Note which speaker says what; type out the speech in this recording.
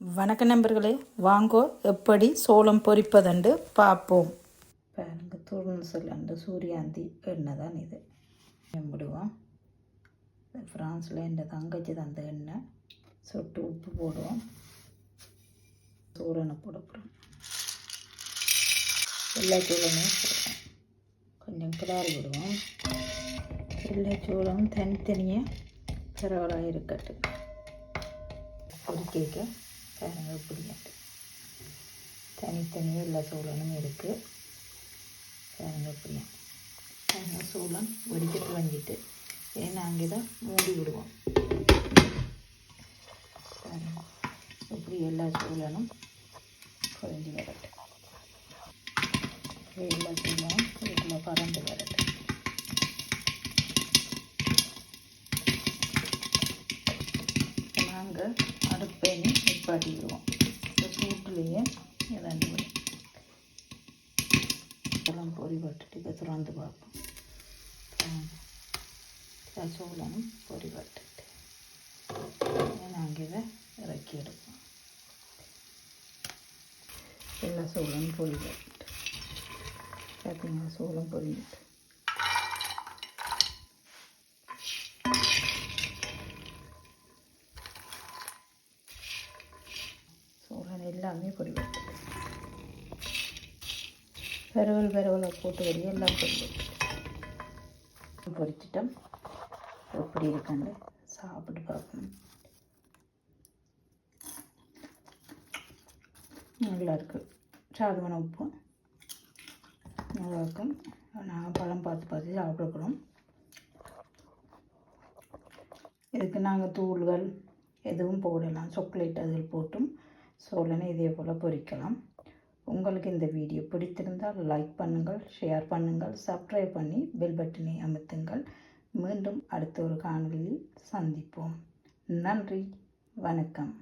Speaker 1: வணக்க நண்பர்களே வாங்கோ எப்படி சோளம் பொரிப்பதென்று பார்ப்போம். பாருங்க துருசலண்டு சூரியாந்தி எண்ணெய் தான் இது விடுவோம் ஃப்ரான்ஸில் என் தங்கச்சி தந்த எண்ணெய். சொட்டு உப்பு போடுவோம். சூரனை போட போகிறோம் எல்லா சூளமே போடுவோம். கொஞ்சம் கிளாரி விடுவோம் எல்லா சூளம் தனித்தனியாக பரவலாக இருக்கட்டும். பொரிக்க பாருங்க இப்படியாட்டு தனித்தனியாக எல்லா சோளனும் இருக்குது பாருங்க இப்படியா பாருங்க சோளம் வடிக்கட்டு வாங்கிட்டு ஏன்னா அங்கே தான் மூடி விடுவோம். இப்படி எல்லா சோளனும் குறைஞ்சி வரட்டும். எல்லா சோளனும் வீட்டில் பறந்து வரட்டும். இதெல்லாம் பொறி பட்டுட்டு இதை திறந்து பார்ப்போம். சோளனும் பொறி பட்டுட்டு நாங்கள் இதை இறக்கி எடுப்போம். எல்லா சோளம் பொறி பட்டுட்டு பார்த்தீங்களா? சோளம் பொறிஞ்சிட்டு சோளம் எல்லாமே பொடி வைக்கிறது பெருவல் பெருவலை போட்டு வரி எல்லாம் பொடி பொறிச்சிட்டோம். பொரிச்சிட்டோம் எப்படி இருக்காண்டு சாப்பிட்டு பார்க்கணும் நல்லா இருக்கு. சாதமான உப்பு. நல்லா இருக்கும் நாங்கள் பழம் பார்த்து பார்த்து சாப்பிட்டுக்கிறோம் இதுக்கு நாங்கள் தூள்கள் எதுவும் போடலாம். சாக்லேட் அதில் போட்டும். சோழனை இதே போல் பொரிக்கலாம் உங்களுக்கு இந்த வீடியோ பிடித்திருந்தால் லைக் பண்ணுங்கள் ஷேர் பண்ணுங்கள் சப்ஸ்கிரைப் பண்ணி பெல் பட்டனை அமுத்துங்கள் மீண்டும் அடுத்த ஒரு காணொலியில் சந்திப்போம். நன்றி வணக்கம்.